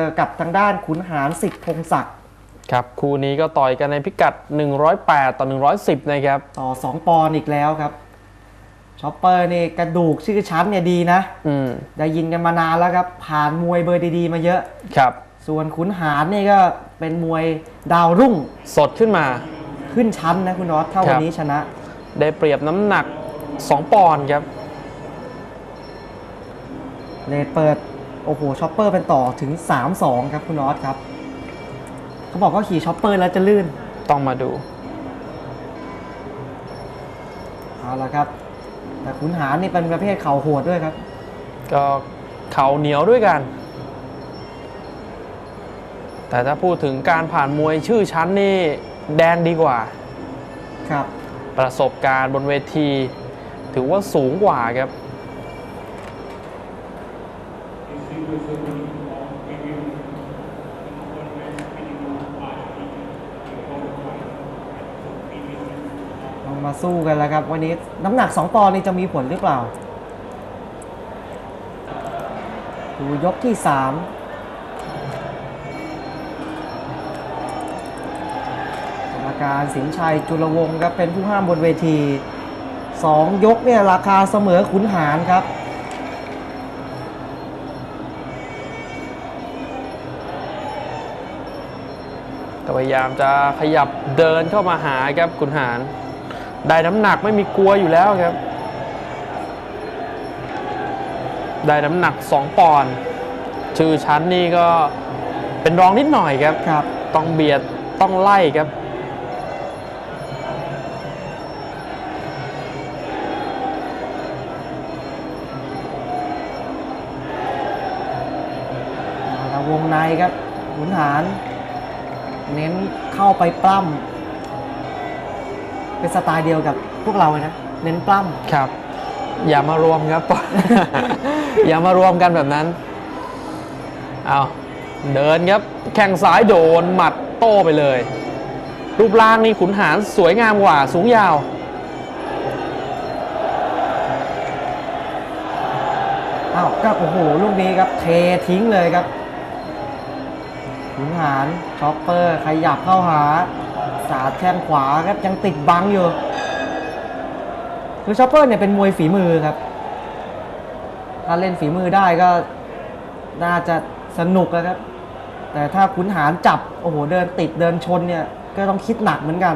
อกับทางด้านขุนหารสิทธิ์พงศักดิ์ครับคู่นี้ก็ต่อยกันในพิกัด 108 ต่อ 110 นะครับ ต่อ 2 ปอนด์อีกแล้วครับช็อปเปอร์นี่กระดูกชื่อชั้นเนี่ยดีนะอืมได้ยินกันมานานแล้วครับ ผ่านมวยเบอร์ดีๆ มาเยอะครับ ส่วนขุนหารนี่ก็เป็นมวยดาวรุ่ง สดขึ้นมาขึ้นชั้นนะคุณน็อตถ้าครัวันบนี้ชนะ ได้เปรียบน้ำหนัก 2 ปอนด์ครับเลดเปิด โอ้โหช็อปเปอร์เป็นต่อถึง 3-2 ครับคุณน็อตครับ เขาบอกว่าขี่ช็อปเปอร์แล้วจะลื่น ต้องมาดู เอาละครับ แต่ขุนหารนี่เป็นประเภทเข่าโหดด้วยครับ ก็เข่าเหนียวด้วยกัน แต่ถ้าพูดถึงการผ่านมวยชื่อชั้นนี่แดงดีกว่า ครับ ประสบการณ์บนเวที ถือว่าสูงกว่าครับ ลอง มาสู้กันแล้วครับ วันนี้น้ำหนัก 2 ปอนด์นี่จะมีผลหรือเปล่า ดูยกที่3กรรมการสินชัยจุลวงศ์ครับเป็นผู้ห้ามบนเวที 2 ยกเนี่ยราคาเสมอขุนหารครับ พยายามจะขยับเดินเข้ามาหาครับคุณหารได้น้ำหนักไม่มีกลัวอยู่แล้วครับ ได้น้ำหนัก 2 ปอนด์ชื่อชั้นนี่ก็เป็นรองนิดหน่อยครับครับ ต้องเบียดต้องไล่ครับมาแล้ววงในครับขุนหาร เน้นเข้าไปปล้ำเป็นสไตล์เดียวกับพวกเราเลยนะ เน้นปล้ำครับ อย่ามารวมครับ อย่ามารวมกันแบบนั้น เอาเดินครับ แข้งซ้ายโดนหมัดโต้ไปเลย รูปร่างนี่ขุนหารสวยงามกว่าสูงยาวอ้าวก็โอ้โหลูกนี้ครับเททิ้งเลยครับ ขุนหารช็อปเปอร์ขยับเข้าหา สาดแข้งขวาครับยังติดบังอยู่คือช็อปเปอร์เนี่ยเป็นมวยฝีมือครับ ถ้าเล่นฝีมือได้ก็น่าจะสนุกนะครับ แต่ถ้าขุนหารจับ โอ้โห เดินติดเดินชนเนี่ย ก็ต้องคิดหนักเหมือนกัน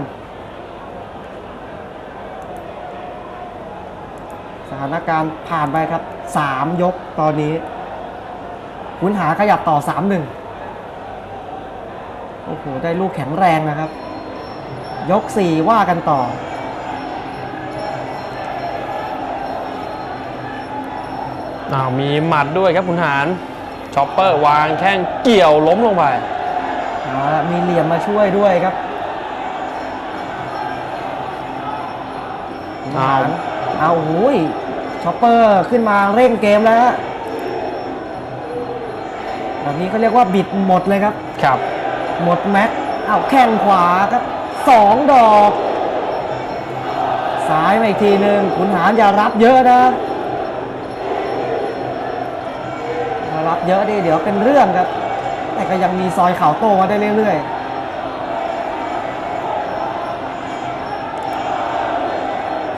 สถานการณ์ผ่านไปครับ 3 ยกตอนนี้ ขุนหาขยับต่อ 3-1โอ้โห ได้ลูกแข็งแรงนะครับ ยก 4 ว่ากันต่อ อ้าวมีหมัดด้วยครับขุนหารช็อปเปอร์วางแข้งเกี่ยวล้มลงไป เอาละมีเหลี่ยมมาช่วยด้วยครับขุนหารเอาโอ้ยช็อปเปอร์ขึ้นมาเร่งเกมแล้วฮะแบบนี้เขาเรียกว่าบิดหมดเลยครับ ครับ หมดแม็กเอาแข้งขวาครับสองดอกซ้ายมาอีกทีหนึ่งขุนหารอย่ารับเยอะนะอย่ารับเยอะดิเดี๋ยวเป็นเรื่องครับ แต่ก็ยังมีซอยเข่าโตมาได้เรื่อยๆ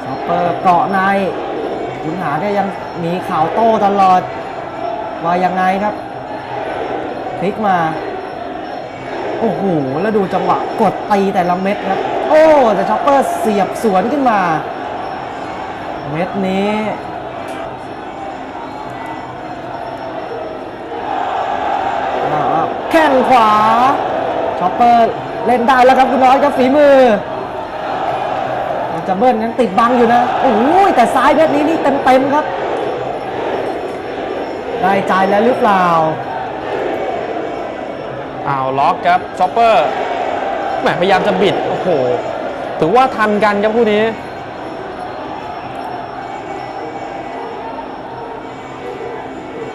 ซัปเปอร์เกาะในขุนหารก็ยังมีเข่าโต้ตลอด ว่ายังไงครับ พลิกมา โอ้โห แล้วดูจังหวะกดตีแต่ละเม็ดครับ โอ้ แต่ช็อปเปอร์เสียบสวนขึ้นมา เม็ดนี้แข้งขวาช็อปเปอร์เล่นได้แล้วครับคุณน้อยครับฝีมือจะเบิ้ลยังติดบังอยู่นะ โอ้ยแต่ซ้ายเม็ดนี้นี่เต็มๆครับ ได้ใจแล้วหรือเปล่า อ้าวล็อกครับช็อปเปอร์แหมพยายามจะบิด โอ้โห ถือว่าทันกันครับคู่นี้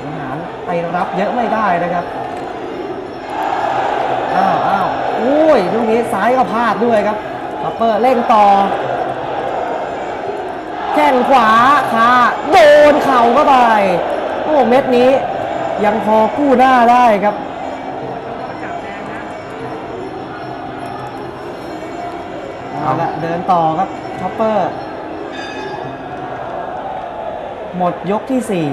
ทหารไปรับเยอะไม่ได้นะครับ อ้าวอ้าวอุ้ยลูกนี้ซ้ายก็พลาดด้วยครับคัปเปอร์เร่งต่อ แข้งขวาคาโดนเข่าเข้าไป โอ้เม็ดนี้ยังพอกู้หน้าได้ครับ เอาละเดินต่อครับช็อปเปอร์ หมดยกที่สี่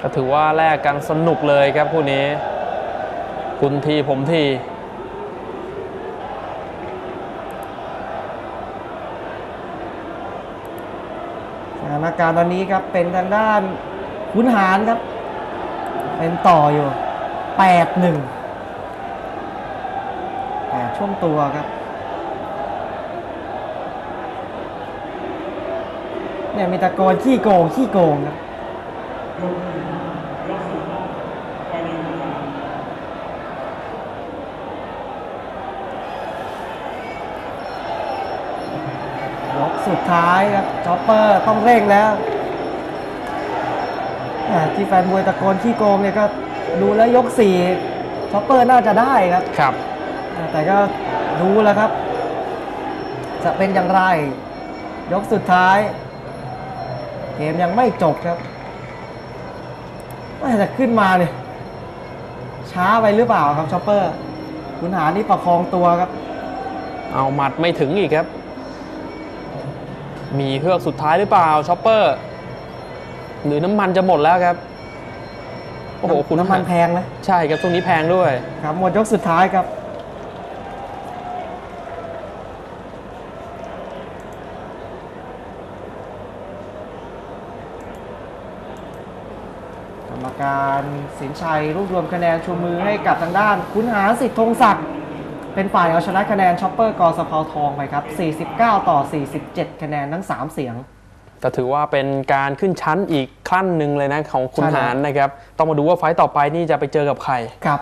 ก็ถือว่าแลกกันสนุกเลยครับคู่นี้ คุณทีผมทีสถานการณ์ตอนนี้ครับเป็นทางด้านขุนหารครับ เป็นต่ออยู่ แปดหนึ่งแปดช่วงตัวครับเนี่ยมีตะโกนขี้โกงขี้โกงครับยกสุดท้ายครับช็อปเปอร์ต้องเร่งแล้วที่แฟนมวยตะโกนขี้โกงเนี่ยก็ ดูแล้วยกสี่ช็อปเปอร์น่าจะได้ครับ ครับ แต่ก็ดูแล้วครับ จะเป็นอย่างไร ยกสุดท้าย เกมยังไม่จบครับว่าจะขึ้นมาเนี่ยช้าไปหรือเปล่าครับช็อปเปอร์ คุณหานี่ประคองตัวครับ เอาหมัดไม่ถึงอีกครับ มีเฮือกสุดท้ายหรือเปล่าช็อปเปอร์ หรือน้ำมันจะหมดแล้วครับ โอ้โหคุณน้ำมันแพงนะใช่ครับช่วงนี้แพงด้วย ครับหมดยกสุดท้ายครับ กรรมการสินชัยรวบรวมคะแนนชูมือให้กับทางด้าน คุณหาสิทธิ์ธงศักดิ์เป็นฝ่ายเอาชนะคะแนนช็อปเปอร์กอสะเพาทองไปครับ 49 ต่อ 47 คะแนนทั้ง 3 เสียงแต่ถือว่าเป็นการขึ้นชั้นอีก ขั้นหนึ่งเลยนะของคุณใช่แล้วหารนะครับ ต้องมาดูว่าไฟต์ต่อไปนี่จะไปเจอกับใครครับ